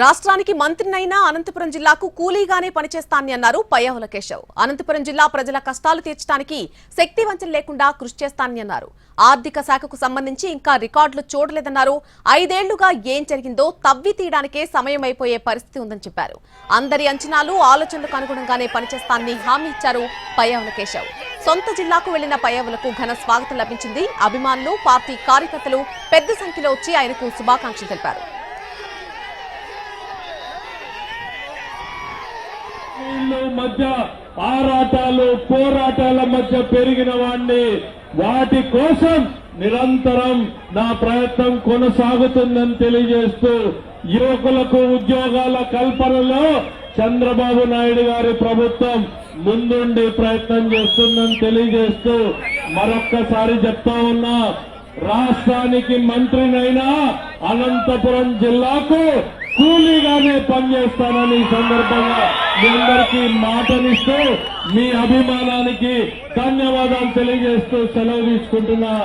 రాష్ట్రానికి మంత్రినైనా అనంతపురం జిల్లాకు కూలీగానే పనిచేస్తానని అన్నారు పయ్యావుల కేశవ్. అనంతపురం జిల్లా ప్రజల కష్టాలు తీర్చడానికి శక్తి వంచన లేకుండా కృషి చేస్తానని అన్నారు. ఆర్థిక శాఖకు సంబంధించి ఇంకా రికార్డులు చూడలేదన్నారు. ఐదేళ్ళుగా ఏం జరిగిందో తవ్వి తీయడానికే సమయం అయిపోయే పరిస్థితి ఉందని చెప్పారు. అందరి అంచనాలు ఆలోచనలకు అనుగుణంగానే పనిచేస్తానని హామీ ఇచ్చారు పయ్యావుల కేశవ్. సొంత జిల్లాకు వెళ్ళిన పయ్యావులకు ఘన స్వాగతం లభించింది. అభిమానులు పార్టీ కార్యకర్తలు పెద్ద సంఖ్యలో వచ్చి ఆయనకు శుభాకాంక్షలు తెలిపారు. మధ్య ఆరాటాలు పోరాటాల మధ్య పెరిగిన వాణ్ణి వాటి కోసం నిరంతరం నా ప్రయత్నం కొనసాగుతుందని తెలియజేస్తూ యువకులకు ఉద్యోగాల కల్పనలో చంద్రబాబు నాయుడు గారి ప్రభుత్వం ముందుండి ప్రయత్నం చేస్తుందని తెలియజేస్తూ మరొక్కసారి చెప్తా ఉన్నా రాష్ట్రానికి మంత్రినైనా అనంతపురం జిల్లాకు కూలీగానే పనిచేస్తానని సందర్భంగా మీ అందరికీ మాటనిస్తూ మీ అభిమానానికి ధన్యవాదాలు తెలియజేస్తూ సెలవు తీసుకుంటున్నా.